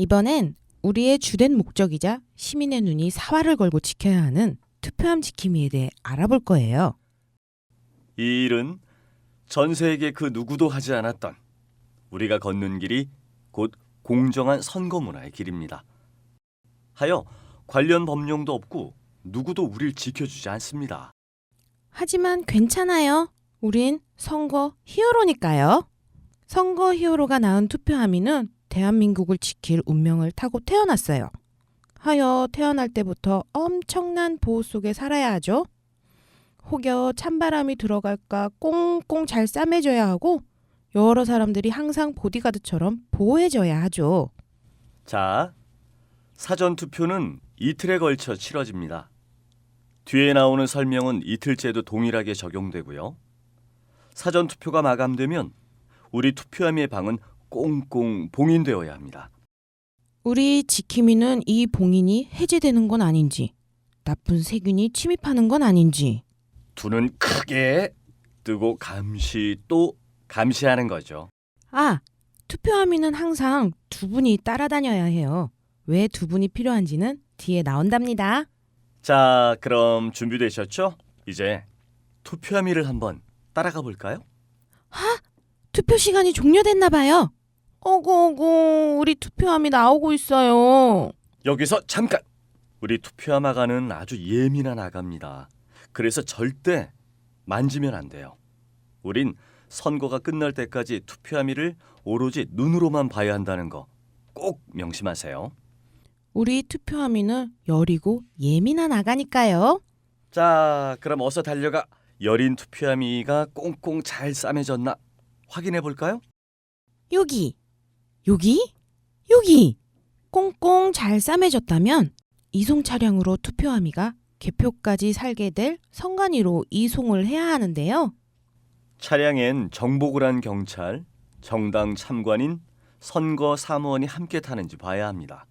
이번엔 우리의 주된 목적이자 시민의 눈이 사활을 걸고 지켜야 하는 투표함 지킴이에 대해 알아볼 거예요. 이 일은 전 세계 그 누구도 하지 않았던 우리가 걷는 길이 곧 공정한 선거 문화의 길입니다. 하여 관련 법령도 없고 누구도 우리를 지켜주지 않습니다. 하지만 괜찮아요. 우린 선거 히어로니까요. 선거 히어로가 낳은 투표함이는 대한민국을 지킬 운명을 타고 태어났어요. 하여 태어날 때부터 엄청난 보호 속에 살아야 하죠. 혹여 찬바람이 들어갈까 꽁꽁 잘 싸매줘야 하고 여러 사람들이 항상 보디가드처럼 보호해줘야 하죠. 자, 사전 투표는 이틀에 걸쳐 치러집니다. 뒤에 나오는 설명은 이틀째도 동일하게 적용되고요. 사전 투표가 마감되면 우리 투표함의 방은 꽁꽁 봉인되어야 합니다. 우리 지킴이는 이 봉인이 해제되는 건 아닌지, 나쁜 세균이 침입하는 건 아닌지, 두 눈 크게 뜨고 감시 또 감시하는 거죠. 아, 투표함이는 항상 두 분이 따라다녀야 해요. 왜 두 분이 필요한지는 뒤에 나온답니다. 자, 그럼 준비되셨죠? 이제 투표함이를 한번 따라가 볼까요? 투표 시간이 종료됐나 봐요. 어구 어구, 우리 투표함이 나오고 있어요. 여기서 잠깐. 우리 투표함 아가는 아주 예민한 아가입니다. 그래서 절대 만지면 안 돼요. 우린 선거가 끝날 때까지 투표함이를 오로지 눈으로만 봐야 한다는 거 꼭 명심하세요. 우리 투표함이는 여리고 예민한 아가니까요. 자, 그럼 어서 달려가 여린 투표함이가 꽁꽁 잘 싸매졌나 확인해 볼까요? 여기, 여기, 여기. 꽁꽁 잘 싸매졌다면 이송 차량으로 투표함이가 개표까지 살게 될 성관이로 이송을 해야 하는데요. 차량엔 정복을 한 경찰, 정당 참관인, 선거 사무원이 함께 타는지 봐야 합니다.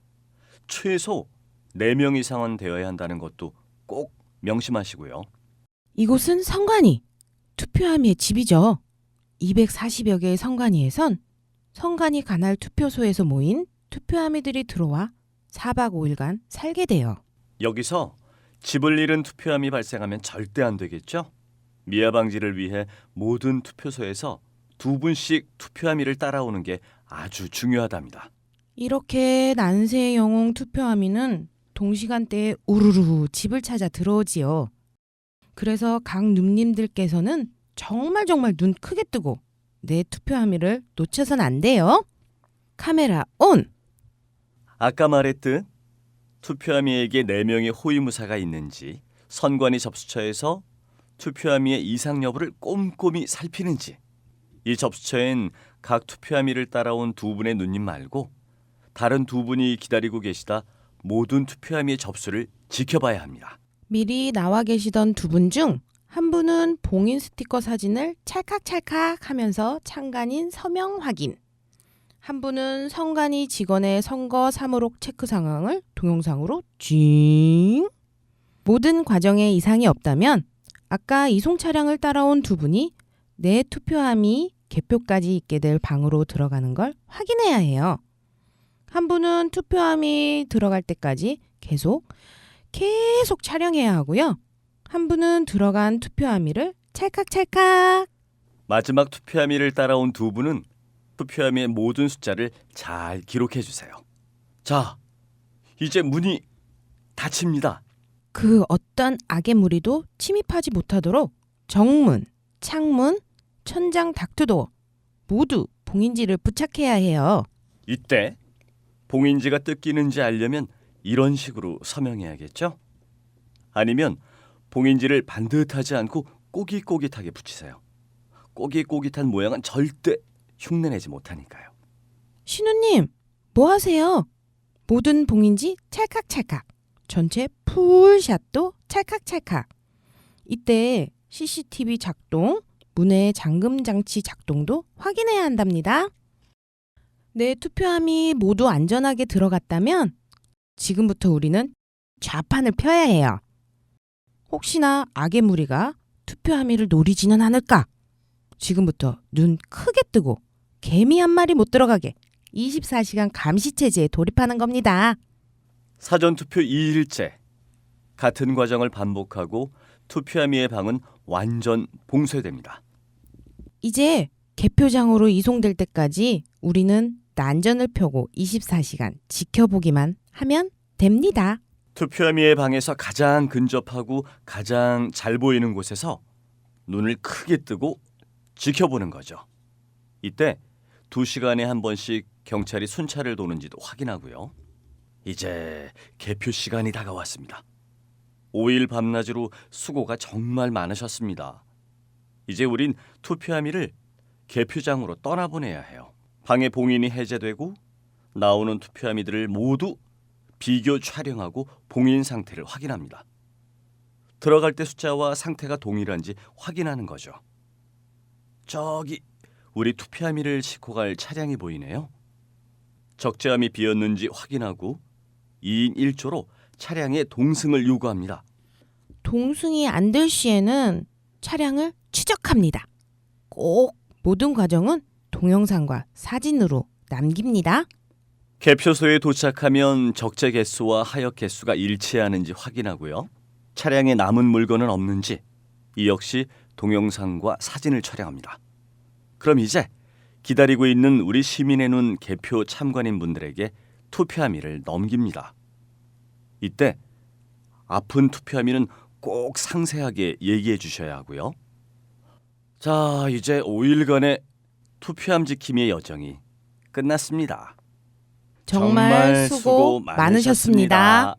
최소 4명 이상은 되어야 한다는 것도 꼭 명심하시고요. 이곳은 성관이, 투표함이의 집이죠. 240여 개의 성관이에선 성관이 관할 투표소에서 모인 투표함이들이 들어와 4박 5일간 살게 돼요. 여기서 집을 잃은 투표함이 발생하면 절대 안 되겠죠? 미아 방지를 위해 모든 투표소에서 두 분씩 투표함이를 따라오는 게 아주 중요하답니다. 이렇게 난세의 영웅 투표함이는 동시간대에 우르르 집을 찾아 들어오지요. 그래서 각 눔님들께서는 정말 정말 눈 크게 뜨고 내 투표함이를 놓쳐선 안 돼요. 카메라 온! 아까 말했듯 투표함이에게 4명의 호위무사가 있는지 선관위 접수처에서 투표함이의 이상 여부를 꼼꼼히 살피는지 이 접수처엔 각 투표함이를 따라온 두 분의 누님 말고 다른 두 분이 기다리고 계시다 모든 투표함이의 접수를 지켜봐야 합니다. 미리 나와 계시던 두 분 중 한 분은 봉인 스티커 사진을 찰칵찰칵 하면서 창간인 서명 확인. 한 분은 성관이 직원의 선거 사무록 체크 상황을 동영상으로 쥐. 모든 과정에 이상이 없다면 아까 이송 차량을 따라온 두 분이 내 투표함이 개표까지 있게 될 방으로 들어가는 걸 확인해야 해요. 한 분은 투표함이 들어갈 때까지 계속 계속 촬영해야 하고요. 한 분은 들어간 투표함이를 찰칵찰칵 마지막 투표함이를 따라온 두 분은 투표함의 모든 숫자를 잘 기록해 주세요. 자, 이제 문이 닫힙니다. 그 어떤 악의 무리도 침입하지 못하도록 정문, 창문, 천장 닥트도어 모두 봉인지를 부착해야 해요. 이때 봉인지가 뜯기는지 알려면 이런 식으로 서명해야겠죠? 아니면 봉인지를 반듯하지 않고 꼬깃꼬깃하게 붙이세요. 꼬깃꼬깃한 모양은 절대 흉내내지 못하니까요. 신우님, 뭐 하세요? 모든 봉인지 찰칵찰칵. 전체 풀샷도 찰칵찰칵. 이때 CCTV 작동, 문의 잠금 장치 작동도 확인해야 한답니다. 내 투표함이 모두 안전하게 들어갔다면 지금부터 우리는 좌판을 펴야 해요. 혹시나 악의 무리가 투표함이를 노리지는 않을까? 지금부터 눈 크게 뜨고 개미 한 마리 못 들어가게 24시간 감시 체제에 돌입하는 겁니다. 사전 투표 2일째 같은 과정을 반복하고 투표 함의 방은 완전 봉쇄됩니다. 이제 개표장으로 이송될 때까지 우리는 난전을 펴고 24시간 지켜보기만 하면 됩니다. 투표함의 방에서 가장 근접하고 가장 잘 보이는 곳에서 눈을 크게 뜨고 지켜보는 거죠. 이때 두 시간에 한 번씩 경찰이 순찰을 도는지도 확인하고요. 이제 개표 시간이 다가왔습니다. 5일 밤낮으로 수고가 정말 많으셨습니다. 이제 우린 투표함이를 개표장으로 떠나보내야 해요. 방의 봉인이 해제되고 나오는 투표함이들을 모두 비교 촬영하고 봉인 상태를 확인합니다. 들어갈 때 숫자와 상태가 동일한지 확인하는 거죠. 저기 우리 투표함이를 싣고 갈 차량이 보이네요. 적재함이 비었는지 확인하고 2인 1조로 차량의 동승을 요구합니다. 동승이 안 될 시에는 차량을 추적합니다. 꼭 모든 과정은 동영상과 사진으로 남깁니다. 개표소에 도착하면 적재 개수와 하역 개수가 일치하는지 확인하고요. 차량에 남은 물건은 없는지 이 역시 동영상과 사진을 촬영합니다. 그럼 이제 기다리고 있는 우리 시민의 눈 개표 참관인 분들에게 투표함이를 넘깁니다. 이때 아픈 투표함이는 꼭 상세하게 얘기해 주셔야 하고요. 자, 이제 5일간의 투표함 지킴이의 여정이 끝났습니다. 정말, 수고 많으셨습니다.